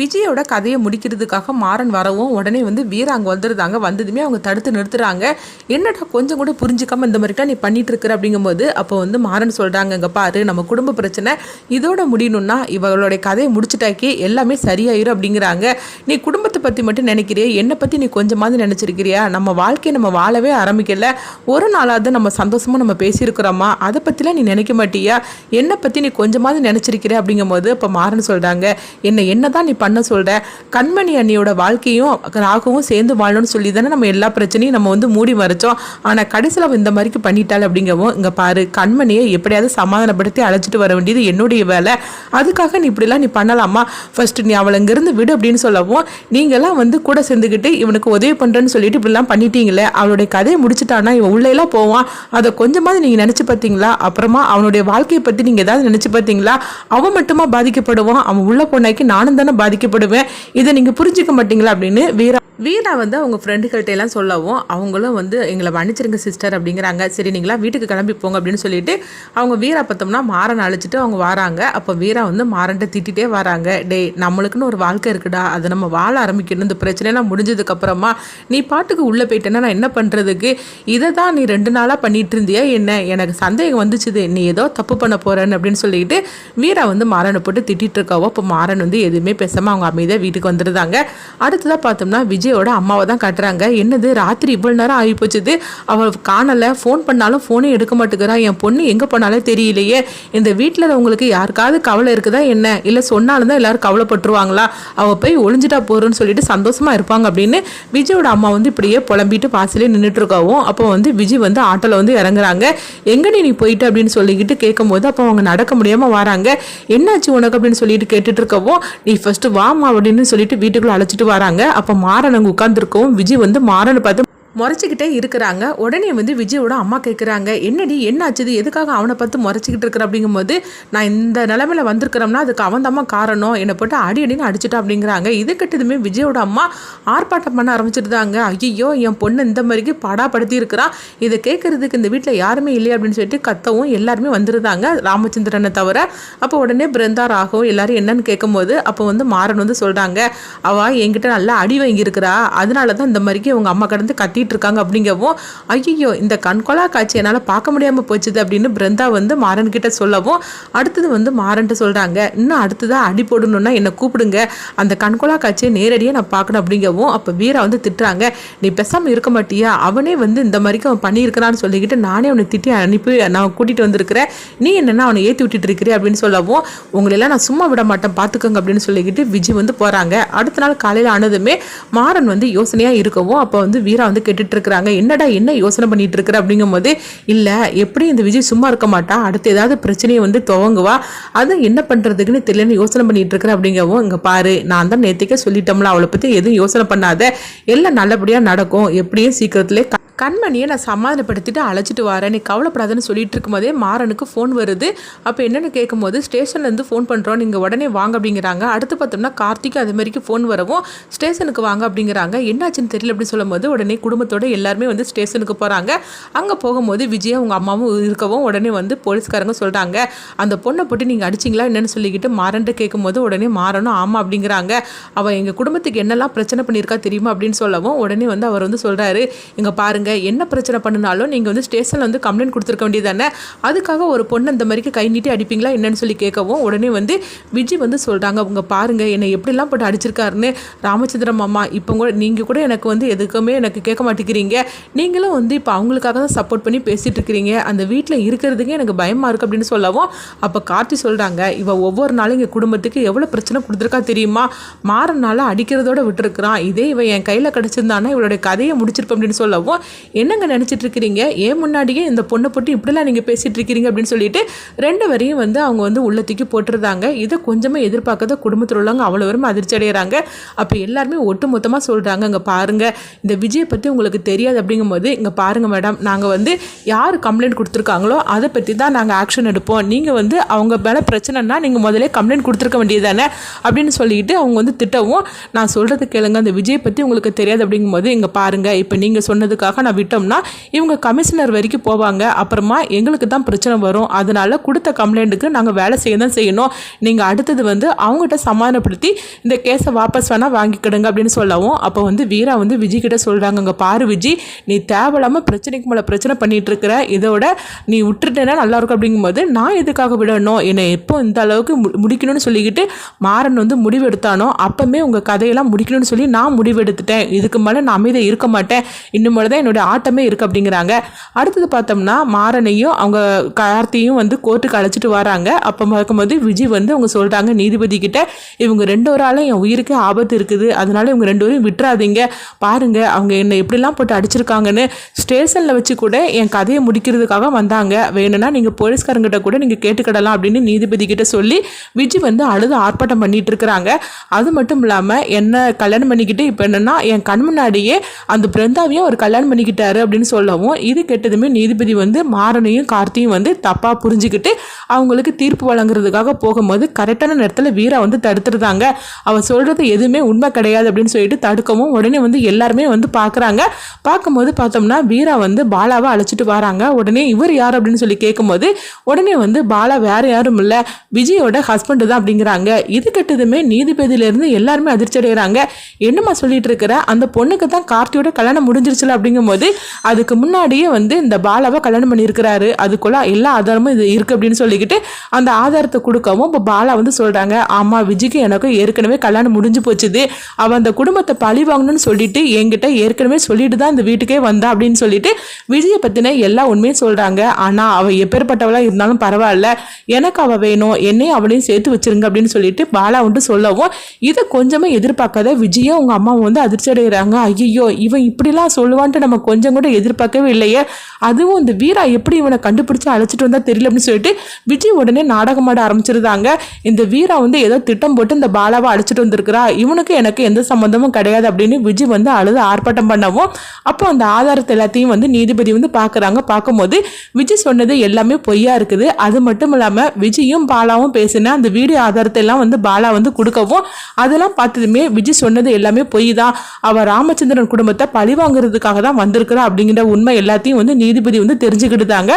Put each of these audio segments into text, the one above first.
விஜயோட கதையை முடிக்கிறதுக்காக மாறன் வரவும் உடனே வந்து வீரா அங்கே வந்துருந்தாங்க வந்ததுமே அவங்க தடுத்து நிறுத்துறாங்க. என்னடா கொஞ்சம் கூட புரிஞ்சுக்காம இந்த மாதிரிலாம் நீ பண்ணிட்டு இருக்கிற அப்படிங்கும்போது அப்போ வந்து மாறன் சொல்கிறாங்க இங்கே பாரு நம்ம குடும்ப பிரச்சனை இதோட முடியணும்னா இவளுடைய கதையை முடிச்சுட்டாக்கி எல்லாமே சரியாயிரும் அப்படிங்கிறாங்க. நீ குடும்பத்தை பற்றி மட்டும் நினைக்கிறியே? என்னை பற்றி நீ கொஞ்சமாவது நினச்சிருக்கிறியா? நம்ம வாழ்க்கையை நம்ம வாழவே ஆரம்பிக்கல. ஒரு நாளாவது நம்ம சந்தோஷமாக நம்ம பேசியிருக்கிறோமா? அதை பற்றிலாம் நீ நினைக்க மாட்டியா? என்னை பற்றி நீ கொஞ்சமாவது நினச்சிருக்கிற? அப்படிங்கும்போது அப்போ மாறன் சொல்கிறாங்க என்னை என்ன தான் நீ பண்ண சொல்கிற கண்மணி அண்ணியோட வாழ்க்கையும் ராகுவும் சேர்ந்து வாழணும்னு சொல்லி தானே நம்ம எல்லா பிரச்சனையும் நம்ம வந்து மூடி மறைச்சோம். ஆனால் கடைசியில் இந்த மாதிரிக்கு பண்ணிட்டாள் அப்படிங்கவும் இங்கே பாரு கண்மணியை எப்படியாவது சமாதானப்படுத்தி அழைச்சிட்டு வர வேண்டியது என்னுடைய வேலை. அதுக்காக நீ இப்படிலாம் நீ பண்ணலாமா? ஃபர்ஸ்ட் நீ அவளை இங்கேருந்து விடு அப்படின்னு சொல்லவும் நீங்களாம் வந்து கூட சேர்ந்துக்கிட்டு இவனுக்கு உதவி பண்ணுறேன்னு சொல்லிட்டு இப்படிலாம் பண்ணிட்டீங்களே. அவளுடைய கதையை முடிச்சிட்டானா இவன் உள்ளேலாம் போவான். அதை கொஞ்சமாவது நீங்கள் நினச்சி பார்த்தீங்களா? அப்புறமா அவனுடைய வாழ்க்கையை பற்றி நீங்கள் ஏதாவது நினச்சி பார்த்தீங்களா? அவன் மட்டுமா பாதிக்கப்படுவான். அவன் உள்ள போனாக்கி நானும் தானே பாதிக்கப்படுவேன். இதை நீங்கள் புரிஞ்சுக்க மாட்டீங்களா அப்படின்னு வீரா வீரா வந்து அவங்க ஃப்ரெண்டுகள்கிட்ட எல்லாம் சொல்லவும் அவங்களும் வந்து எங்களை மன்னிச்சிருங்க சிஸ்டர் அப்படிங்கிறாங்க. சரி நீங்களா வீட்டுக்கு கிளம்பி போங்க அப்படின்னு சொல்லிட்டு அவங்க வீரா பார்த்தோம்னா மாறன் அழைச்சிட்டு அவங்க வராங்க. அப்போ வீரா வந்து மாறன்ட்ட திட்டிகிட்டே வராங்க. டேய் நம்மளுக்குன்னு ஒரு வாழ்க்கை இருக்குடா. அதை நம்ம வாழ ஆரம்பிக்கணும். இந்த பிரச்சனைலாம் முடிஞ்சதுக்கப்புறமா நீ பாட்டுக்கு உள்ளே போயிட்டேன்னா நான் என்ன பண்ணுறதுக்கு இதை தான் நீ ரெண்டு நாளாக பண்ணிட்டு இருந்தியா என்ன? எனக்கு சந்தேகம் வந்துச்சுது. நீ ஏதோ தப்பு பண்ண போகிறேன்னு அப்படின்னு சொல்லிட்டு வீரா வந்து மாறனை போட்டு திட்டிகிட்டு இருக்காவோ அப்போ மாறன் வந்து எதுவுமே பேசாமல் அவங்க அமைதியாக வீட்டுக்கு வந்துருந்தாங்க அடுத்ததாக பார்த்தோம்னா விஜய் விஜயோட அம்மாவை தான் கட்டுறாங்க. என்னது ராத்திரி இவ்வளோ நேரம் ஆகி போச்சுது அவள் காணலை ஃபோன் பண்ணாலும் ஃபோனே எடுக்க மாட்டேங்கிறா. என் பொண்ணு எங்கே போனாலே தெரியலையே. இந்த வீட்டில் உங்களுக்கு யாருக்காவது கவலை இருக்குதா என்ன? இல்லை சொன்னாலும் தான் எல்லாரும் கவலைப்பட்டுருவாங்களா? அவள் போய் ஒளிஞ்சிட்டா போறோன்னு சொல்லிட்டு சந்தோஷமா இருப்பாங்க அப்படின்னு விஜயோட அம்மா வந்து இப்படியே புலம்பிட்டு பாசிலே நின்றுட்டு இருக்காவும் அப்போ வந்து விஜய் வந்து ஆட்டோவில் வந்து இறங்குறாங்க. எங்கடி நீ போயிட்டு? அப்படின்னு சொல்லிக்கிட்டு கேட்கும்போது அப்போ அவங்க நடக்க முடியாமல் வராங்க. என்னாச்சு உனக்கு? அப்படின்னு சொல்லிட்டு கேட்டுட்டு இருக்கவும் நீ ஃபஸ்ட்டு வாமா அப்படின்னு சொல்லிட்டு வீட்டுக்குள்ளே அழைச்சிட்டு வராங்க. அப்போ மாறன அங்கே உட்காந்துருக்கோம் விஜய் வந்து மாறனை பார்த்து முறைச்சிக்கிட்டே இருக்கிறாங்க. உடனே வந்து விஜயோட அம்மா கேட்குறாங்க என்னடி என்ன ஆச்சுது எதுக்காக அவனை பார்த்து முறைச்சிக்கிட்டு இருக்கிற? அப்படிங்கும்போது நான் இந்த நிலமையில வந்திருக்கிறோம்னா அதுக்கு அவன் தாம்மா காரணம். என்னை போட்டு அடி அடின்னு அடிச்சிட்டா அப்படிங்கிறாங்க. இது கட்டதுமே விஜயோட அம்மா ஆர்ப்பாட்டம் பண்ண ஆரம்பிச்சிருந்தாங்க. ஐயோ என் பொண்ணு இந்த மாதிரிக்கு படாப்படுத்தி இருக்கிறான் இதை கேட்கறதுக்கு இந்த வீட்டில் யாருமே இல்லையா அப்படின்னு சொல்லிட்டு கத்தவும் எல்லாருமே வந்துருந்தாங்க ராமச்சந்திரனை தவிர. அப்போ உடனே பிருந்தா ராகவும் எல்லாரும் என்னன்னு கேட்கும்போது அப்போ வந்து மாறன் வந்து சொல்கிறாங்க அவள் என்கிட்ட நல்லா அடி வாங்கியிருக்கிறா. அதனால தான் இந்த மாதிரிக்கு உங்கள் அம்மா கடந்து கத்திட்டு இருக்காங்க அப்படிங்கவும் ஐயோ இந்த கண்கொலா காட்சி என்னால் பார்க்க முடியாமல் போச்சுது அப்படின்னு பிருந்தா வந்து மாறன் கிட்ட சொல்லவும் அடுத்தது வந்து மாறன்ட்டு சொல்கிறாங்க இன்னும் அடுத்ததாக அடி போடணும்னா என்னை கூப்பிடுங்க. அந்த கண்கொலா காட்சியை நேரடியாக நான் பார்க்கணும் அப்படிங்கவும் அப்போ வீரா வந்து திட்டுறாங்க நீ பேசாமல் இருக்க மாட்டியா? அவனே வந்து இந்த மாதிரிக்கு அவன் பண்ணியிருக்கிறான்னு சொல்லிக்கிட்டு நானே அவனை திட்டி அனுப்பி நான் கூட்டிகிட்டு வந்திருக்கிறேன். நீ என்னென்னா அவனை ஏற்றி விட்டுட்டு இருக்கிறே அப்படின்னு சொல்லவும் உங்களெல்லாம் நான் சும்மா விட மாட்டேன். பார்த்துக்கோங்க அப்படின்னு சொல்லிக்கிட்டு விஜய் வந்து போகிறாங்க அடுத்த நாள் காலையில் ஆனதுமே மாறன் வந்து யோசனையாக இருக்கவும் அப்போ வந்து வீரா வந்து கெட்டு இருக்கிறாங்க என்னடா என்ன யோசனை பண்ணிட்டு இருக்கிற அப்படிங்கும் போது இல்லை எப்படி இந்த விஜய் சும்மா இருக்க மாட்டா. அடுத்து ஏதாவது பிரச்சனையை வந்து துவங்குவா. அது என்ன பண்ணுறதுக்குன்னு தெரியலன்னு யோசனை பண்ணிட்டு இருக்கிற அப்படிங்கவும் இங்கே பாரு நான் தான் நேற்றுக்கே சொல்லிட்டோம்ல. அவளை பற்றி எதுவும் யோசனை பண்ணாத. எல்லாம் நல்லபடியாக நடக்கும். எப்படியும் சீக்கிரத்திலே கண்மணியை நான் சமாதானப்படுத்திட்டு அழைச்சிட்டு வரேன். நீ கவலைப்படாதன்னு சொல்லிட்டு இருக்கும்போதே மாறனுக்கு ஃபோன் வருது. அப்போ என்னென்னு கேட்கும்போது ஸ்டேஷன்லேருந்து ஃபோன் பண்ணுறோம் நீங்கள் உடனே வாங்க அப்படிங்கிறாங்க. அடுத்து பார்த்தோம்னா கார்த்திக் அது மாதிரிக்கு ஃபோன் வரவும் ஸ்டேஷனுக்கு வாங்க அப்படிங்கிறாங்க. என்னாச்சுன்னு தெரியல அப்படின்னு சொல்லும்போது உடனே குடும்பத்தோட எல்லாருமே வந்து ஸ்டேஷனுக்கு போகிறாங்க அங்கே போகும்போது விஜயா உங்கள் அம்மாவும் இருக்கவும் உடனே வந்து போலீஸ்காரங்க சொல்கிறாங்க அந்த பொண்ணை போட்டு நீங்கள் அடிச்சிங்களா என்னென்னு சொல்லிக்கிட்டு மாறன்ட்டு கேட்கும்போது உடனே மாறணும் ஆமாம் அப்படிங்கிறாங்க. அவள் எங்கள் குடும்பத்துக்கு என்னெல்லாம் பிரச்சனை பண்ணியிருக்கா தெரியுமா அப்படின்னு சொல்லவும் உடனே வந்து அவர் வந்து சொல்கிறாரு இங்கே பாருங்க என்ன பிரச்சனை பண்ணினாலும் நீங்கள் வந்து ஸ்டேஷனில் வந்து கம்ப்ளைண்ட் கொடுத்துருக்க வேண்டியதானே அதுக்காக ஒரு பொண்ணு இந்த மாதிரிக்கு கை நீட்டி அடிப்பீங்களா என்னன்னு சொல்லி கேட்கவும் உடனே வந்து விஜய் வந்து சொல்கிறாங்க அவங்க பாருங்க என்னை எப்படிலாம் போட்டு அடிச்சிருக்காருன்னு. ராமச்சந்திரம் மாமா இப்போ கூட நீங்கள் கூட எனக்கு வந்து எதுக்குமே எனக்கு கேட்க மாட்டேங்கிறீங்க. நீங்களும் வந்து இப்போ அவங்களுக்காக தான் சப்போர்ட் பண்ணி பேசிகிட்டு இருக்கிறீங்க. அந்த வீட்டில் இருக்கிறதுக்கே எனக்கு பயமாக இருக்குது அப்படின்னு சொல்லவும் அப்போ கார்த்தி சொல்கிறாங்க இவள் ஒவ்வொரு நாளும் எங்கள் குடும்பத்துக்கு எவ்வளோ பிரச்சனை கொடுத்துருக்கா தெரியுமா? மாறனால அடிக்கிறதோட விட்டுருக்குறான். இதே இவன் என் கையில் கிடச்சிருந்தானா இவளுடைய கதையை முடிச்சிருப்பேன் அப்படின்னு சொல்லவும் என்னங்க நினச்சிட்டு இருக்கிறீங்க ஏன் முன்னாடியே இந்த பொண்ணை போட்டு இப்படிலாம் நீங்கள் பேசிகிட்டு இருக்கிறீங்க அப்படின்னு சொல்லிட்டு ரெண்டு வரையும் வந்து அவங்க வந்து உள்ளத்துக்கு தூக்கி போட்டுருந்தாங்க. இதை கொஞ்சமாக எதிர்பார்க்காத குடும்பத்தில் உள்ளவங்க அவ்வளோ வரும் அதிர்ச்சி அடைகிறாங்க அப்போ எல்லாருமே ஒட்டு மொத்தமாக சொல்கிறாங்க இங்கே பாருங்கள் இந்த விஜயை பற்றி உங்களுக்கு தெரியாது அப்படிங்கும்போது இங்கே பாருங்கள் மேடம் நாங்கள் வந்து யார் கம்ப்ளைண்ட் கொடுத்துருக்காங்களோ அதை பற்றி தான் நாங்கள் ஆக்ஷன் எடுப்போம். நீங்கள் வந்து அவங்க மேலே பிரச்சனைனா நீங்கள் முதலே கம்ப்ளைண்ட் கொடுத்துருக்க வேண்டியதானே அப்படின்னு சொல்லிட்டு அவங்க வந்து திட்டவும் நான் சொல்கிறது கேளுங்க அந்த விஜய் பற்றி உங்களுக்கு தெரியாது அப்படிங்கும்போது இங்கே பாருங்கள் இப்போ நீங்கள் சொன்னதுக்காக விடாம விட்டோம்னா இவங்க கமிஷனர் வரைக்கும் போவாங்க. அப்புறமா எங்களுக்கு தான் பிரச்சனை வரும். அதனால் கொடுத்த கம்ப்ளைண்ட்டுக்கு நாங்கள் வேலை செய்ய தான் செய்யணும். நீங்கள் அடுத்தது வந்து அவங்ககிட்ட சமாதானப்படுத்தி இந்த கேஸை வாபஸ் வேணால் வாங்கிக்கிடுங்க அப்படின்னு சொல்லவும் அப்போ வந்து வீரா வந்து விஜய் கிட்ட சொல்கிறாங்க அங்கே பாரு விஜய் நீ தேவையில்லாமல் பிரச்சனைக்கு மேலே பிரச்சனை பண்ணிட்டு இருக்கிற இதோட நீ விட்டுட்டேன்னா நல்லா இருக்கும் அப்படிங்கும்போது நான் எதுக்காக விடணும்? என்னை எப்போ இந்த அளவுக்கு மு- முடிக்கணும்னு சொல்லிக்கிட்டு மாறன் வந்து முடிவெடுத்தானோ அப்போமே உங்கள் கதையெல்லாம் முடிக்கணும்னு சொல்லி நான் முடிவெடுத்துட்டேன். இதுக்கு மேலே நான் அமைதியாக இருக்க மாட்டேன். இன்னும் தான் என்னோட ஆட்டமே இருக்குது அப்படிங்கிறாங்க. அடுத்தது பார்த்தோம்னா மாறனையும் அவங்க கார்த்தியும் வந்து கோர்ட்டுக்கு அழைச்சிட்டு வராங்க. அப்போ பார்க்கும்போது விஜய் வந்து அவங்க சொல்கிறாங்க நீதிபதி கிட்ட இவங்க ரெண்டு பேராலும் என் உயிருக்கு ஆபத்து இருக்குது. அதனால இவங்க ரெண்டு பேரும் விட்டுறாதீங்க. பாருங்க அவங்க என்னை எப்படிலாம் போட்டு அடிச்சிருக்காங்கன்னு. ஸ்டேஷனில் வச்சு கூட என் கதையை முடிக்கிறதுக்காக வந்தாங்க. வேணும்னா நீங்கள் போலீஸ்காரங்கிட்ட கூட நீங்கள் கேட்டுக்கிடலாம் அப்படின்னு நீதிபதி கிட்ட சொல்லி விஜய் வந்து அழுது ஆர்ப்பாட்டம் பண்ணிட்டு இருக்கிறாங்க. அது மட்டும் இல்லாமல் என்ன கல்யாணம் பண்ணிக்கிட்டு இப்போ என்னன்னா என் கண் முன்னாடியே அந்த பிருந்தாவையும் ஒரு கல்யாணம் பண்ணிக்கிட்டாரு அப்படின்னு சொல்லவும் இது கெட்டதுமே நீதிபதி வந்து மாறனையும் கார்த்தியும் வந்து தப்பாக புரிஞ்சுக்கிட்டு அவங்களுக்கு தீர்ப்பு வழங்குறதுக்காக போகும்போது கரெக்டான நேரத்தில் வீரா வந்து தடுத்துருந்தாங்க. அவள் சொல்கிறது எதுவுமே உண்மை கிடையாது அப்படின்னு சொல்லிட்டு தடுக்கவும் உடனே வந்து எல்லாருமே வந்து பார்க்குறாங்க பார்க்கும்போது பார்த்தோம்னா வீரா வந்து பாலாவை அழைச்சிட்டு வராங்க. உடனே இவர் யார் அப்படின்னு சொல்லி கேட்கும்போது உடனே வந்து பாலா வேறு யாரும் இல்லை விஜயோட ஹஸ்பண்டு தான் அப்படிங்கிறாங்க. இது கெட்டதுமே நீதிபதியிலேருந்து எல்லாருமே அதிர்ச்சி அடைகிறாங்க என்னம்மா சொல்லிட்டு இருக்கிற? அந்த பொண்ணுக்கு தான் கார்த்தியோட கல்யாணம் முடிஞ்சிருச்சுல அப்படிங்கும்போது அதுக்கு முன்னாடியே வந்து இந்த பாலாவை கல்யாணம் பண்ணியிருக்கிறாரு. அதுக்குள்ள எல்லா ஆதாரமும் இது இருக்கு அப்படின்னு சொல்லிக்கிட்டு அந்த ஆதாரத்தை கொடுக்கவும் இப்போ பாலா வந்து சொல்றாங்க ஆமா விஜய்க்கு எனக்கும் ஏற்கனவே கல்யாணம் முடிஞ்சு போச்சுது. அவ அந்த குடும்பத்தை பழி வாங்கணும்னு சொல்லிட்டு என்கிட்ட ஏற்கனவே சொல்லிட்டு தான் இந்த வீட்டுக்கே வந்தா அப்படின்னு சொல்லிட்டு விஜயை பத்தின எல்லா உண்மையும் சொல்றாங்க. ஆனா அவ எப்பேற்பட்டவளா இருந்தாலும் பரவாயில்ல. எனக்கு அவ வேணும் என்னையும் அவளையும் சேர்த்து வச்சிருங்க அப்படின்னு சொல்லிட்டு பாலா வந்து சொல்லவும் இதை கொஞ்சமே எதிர்பார்க்காத விஜயும் அவங்க அம்மாவும் வந்து அதிர்ச்சி அடைகிறாங்க ஐயோ இவன் இப்படிலாம் சொல்லுவான்ட்டு நம்ம கொஞ்சம் கூட எதிர்பார்க்கவே இல்லையே. அதுவும் இந்த வீரா எப்படி இவனை கண்டுபிடிச்சு அழைச்சிட்டு வந்தா தெரியல அப்படின்னு சொல்லிட்டு விஜய் உடனே நாடகமாட ஆரம்பிச்சிருந்தாங்க. இந்த வீரா வந்து ஏதோ திட்டம் போட்டு இந்த பாலாவை அழைச்சிட்டு வந்திருக்கிறா. இவனுக்கு எனக்கு எந்த சம்மந்தமும் கிடையாது அப்படின்னு விஜய் வந்து அழுது ஆர்ப்பாட்டம் பண்ணவும். அப்போ அந்த ஆதாரத்தை எல்லாத்தையும் வந்து நீதிபதி வந்து பார்க்குறாங்க பார்க்கும்போது விஜய் சொன்னது எல்லாமே பொய்யா இருக்குது. அது மட்டும் இல்லாமல் விஜயும் பாலாவும் பேசின அந்த வீடியோ ஆதாரத்தை எல்லாம் வந்து பாலா வந்து கொடுக்கவும் அதெல்லாம் பார்த்ததுமே விஜய் சொன்னது எல்லாமே பொய் தான் அவள் ராமச்சந்திரன் குடும்பத்தை பழி வாங்குறதுக்காக தான் வந்திருக்கிறா அப்படிங்கிற உண்மை எல்லாத்தையும் வந்து நீதிபதி வந்து தெரிஞ்சுக்கிட்டுதாங்க.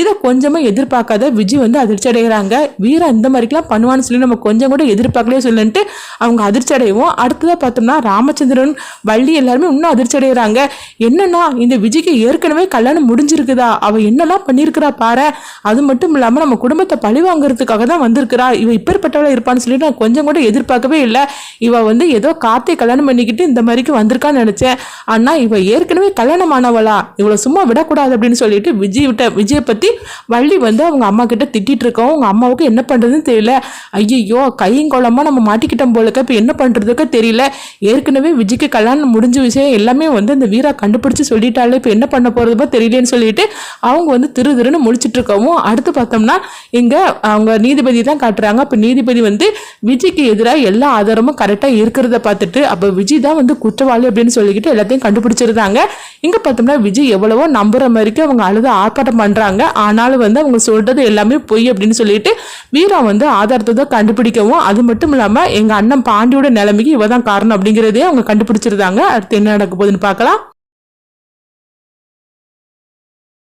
இதை கொஞ்சமாக எதிர்பார்க்காத விஜய் வந்து அதிர்ச்சி அடைகிறாங்க வீரா இந்த மாதிரிக்கெல்லாம் பண்ணுவான்னு சொல்லி நம்ம கொஞ்சம் கூட எதிர்பார்க்கலே சொல்லிட்டு அவங்க அதிர்ச்சி அடைவோம் அடுத்ததாக பார்த்தோம்னா ராமச்சந்திரன் வள்ளி எல்லாருமே இன்னும் அதிர்ச்சி அடைகிறாங்க என்னன்னா இந்த விஜய்க்கு ஏற்கனவே கல்யாணம் முடிஞ்சிருக்குதா? அவள் என்னெல்லாம் பண்ணியிருக்கிறா பாரு. அது மட்டும் இல்லாமல் நம்ம குடும்பத்தை பழி வாங்குறதுக்காக தான் வந்திருக்கிறா. இவ இப்பேற்பட்டவளாக இருப்பான்னு சொல்லி நான் கொஞ்சம் கூட எதிர்பார்க்கவே இல்லை. இவ வந்து ஏதோ காத்தை கல்யாணம் பண்ணிக்கிட்டு இந்த மாதிரிக்கு வந்திருக்கான்னு நினச்சேன். ஆனால் இவ ஏற்கனவே கல்யாணம் கல்யாணமானவளா இவளை சும்மா விடக்கூடாது அப்படின்னு சொல்லிட்டு விஜய் விட்ட விஜயை பற்றி வள்ளி வந்து அவங்க அம்மா கிட்ட திட்டிட்டு இருக்கோம். அவங்க அம்மாவுக்கு என்ன பண்ணுறதுன்னு தெரியல. ஐயோ கையங்கோளமா நம்ம மாட்டிக்கிட்டோம் போலக்க. இப்போ என்ன பண்ணுறதுக்கோ தெரியல. ஏற்கனவே விஜய்க்கு கல்யாணம் முடிஞ்ச விஷயம் எல்லாமே வந்து இந்த வீரா கண்டுபிடிச்சு சொல்லிட்டாலே இப்போ என்ன பண்ண போறதுமோ தெரியலன்னு சொல்லிட்டு அவங்க வந்து திரு திருன்னு முடிச்சுட்டு இருக்கவும் அடுத்து பார்த்தோம்னா இங்கே அவங்க நீதிபதி தான் காட்டுறாங்க. அப்போ நீதிபதி வந்து விஜய்க்கு எதிராக எல்லா ஆதாரமும் கரெக்டாக இருக்கிறத பார்த்துட்டு அப்போ விஜய் தான் வந்து குற்றவாளி அப்படின்னு சொல்லிக்கிட்டு எல்லாத்தையும் கண்டுபிடிச்சிருந்தாங்க. இங்கே பார்த்தோம்னா விஜய் எவ்வளவோ நம்புற மாதிரிக்கு அவங்க அழுது ஆர்ப்பாட்டம் பண்ணுறாங்க ஆனாலும் வந்து அவங்க சொல்கிறது எல்லாமே பொய் அப்படின்னு சொல்லிட்டு வீரா வந்து ஆதாரத்தை தான் கண்டுபிடிக்கவும் அது மட்டும் இல்லாமல் எங்கள் அண்ணன் பாண்டியோட நிலைமைக்கு இவ தான் காரணம் அப்படிங்கிறதே அவங்க கண்டுபிடிச்சிருந்தாங்க. அடுத்து என்ன நடக்க போகுதுன்னு பார்க்கலாம்.